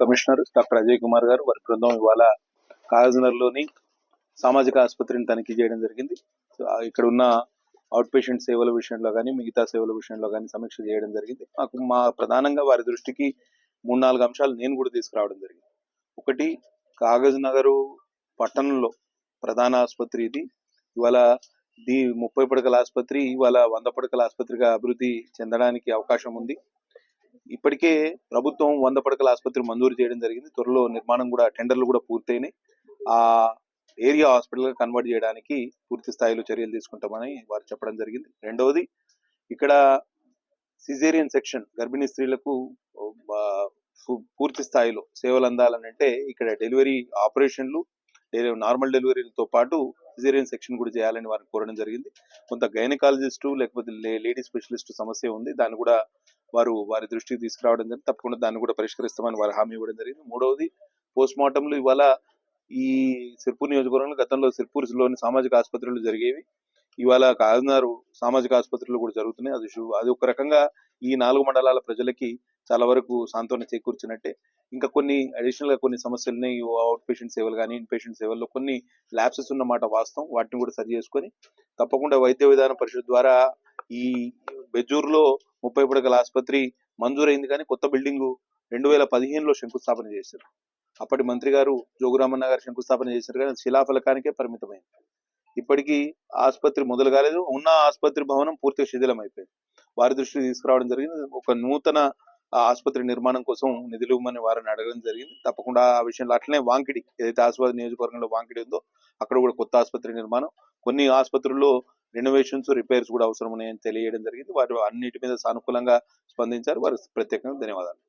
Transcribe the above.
Commissioner doctor Ajay Kumar గారు వారి బృందం ఇవాళ కాగజ్నగర్లోని సామాజిక ఆసుపత్రిని తనిఖీ చేయడం జరిగింది. ఇక్కడ ఉన్న అవుట్ పేషెంట్ సేవల విషయంలో కానీ మిగతా సేవల విషయంలో కానీ సమీక్ష చేయడం జరిగింది. మాకు మా ప్రధానంగా వారి దృష్టికి మూడు నాలుగు అంశాలు నేను కూడా తీసుకురావడం జరిగింది. ఒకటి కాగజ్ నగరు పట్టణంలో ప్రధాన ఆసుపత్రి ఇది. ఇవాళ ది ముప్పై పడకల ఆసుపత్రి ఇవాళ వంద పడకల ఆసుపత్రిగా అభివృద్ధి చెందడానికి అవకాశం ఉంది. ఇప్పటికే ప్రభుత్వం వంద పడకల ఆసుపత్రి మంజూరు చేయడం జరిగింది. త్వరలో నిర్మాణం కూడా టెండర్లు కూడా పూర్తయినాయి. ఆ ఏరియా హాస్పిటల్గా కన్వర్ట్ చేయడానికి పూర్తి స్థాయిలో చర్యలు తీసుకుంటామని వారు చెప్పడం జరిగింది. రెండవది ఇక్కడ సిజేరియన్ సెక్షన్ గర్భిణీ స్త్రీలకు పూర్తి స్థాయిలో సేవలు అందాలని అంటే ఇక్కడ డెలివరీ ఆపరేషన్లు నార్మల్ డెలివరీలతో పాటు సిజేరియన్ సెక్షన్ కూడా చేయాలని వారిని కోరడం జరిగింది. కొంత గైనకాలజిస్టు లేకపోతే లేడీ స్పెషలిస్ట్ సమస్య ఉంది. దాన్ని కూడా వారు వారి దృష్టికి తీసుకురావడం జరిగింది. తప్పకుండా దాన్ని కూడా పరిష్కరిస్తామని వారు హామీ ఇవ్వడం జరిగింది. మూడవది పోస్ట్ మార్టంలు ఇవాళ ఈ సిర్పూర్ నియోజకవర్గంలో గతంలో సిర్పూర్లోని సామాజిక ఆసుపత్రులు జరిగేవి. ఇవాళ కాకినాడ సామాజిక ఆసుపత్రులు కూడా జరుగుతున్నాయి. అది అది ఒక రకంగా ఈ నాలుగు మండలాల ప్రజలకి చాలా వరకు సాంత్వన చేకూర్చినట్టే. ఇంకా కొన్ని అడిషనల్గా కొన్ని సమస్యలని అవుట్ పేషెంట్ సేవలు కానీ ఇన్ పేషెంట్ సేవల్లో కొన్ని ల్యాప్సెస్ ఉన్నమాట వాస్తవం. వాటిని కూడా సరి చేసుకొని తప్పకుండా వైద్య విధాన పరిషత్ ద్వారా ఈ బెజూర్లో ముప్పై పడకల ఆసుపత్రి మంజూరైంది కానీ కొత్త బిల్డింగ్ రెండు వేల పదిహేనులో శంకుస్థాపన చేశారు. అప్పటి మంత్రి గారు జోగురామన్న గారు శంకుస్థాపన చేశారు కానీ శిలాఫలకానికే పరిమితమైంది. ఇప్పటికీ ఆసుపత్రి మొదలు కాలేదు. ఉన్న ఆసుపత్రి భవనం పూర్తిగా శిథిలం అయిపోయింది వారి దృష్టికి తీసుకురావడం జరిగింది. ఒక నూతన ఆసుపత్రి నిర్మాణం కోసం నిధులు ఇవ్వమని వారిని అడగడం జరిగింది. తప్పకుండా ఆ విషయంలో అట్లనే వాంకిడి ఏదైతే ఆసుపత్రి నియోజకవర్గంలో వాంకిడి ఉందో అక్కడ కూడా కొత్త ఆసుపత్రి నిర్మాణం. కొన్ని ఆసుపత్రుల్లో రెనోవేషన్స్ రిపేర్స్ కూడా అవసరం ఉన్నాయని తెలియడం జరిగింది. వారు అన్నిటి మీద సానుకూలంగా స్పందించారు. వారికి ప్రత్యేకంగా ధన్యవాదాలు.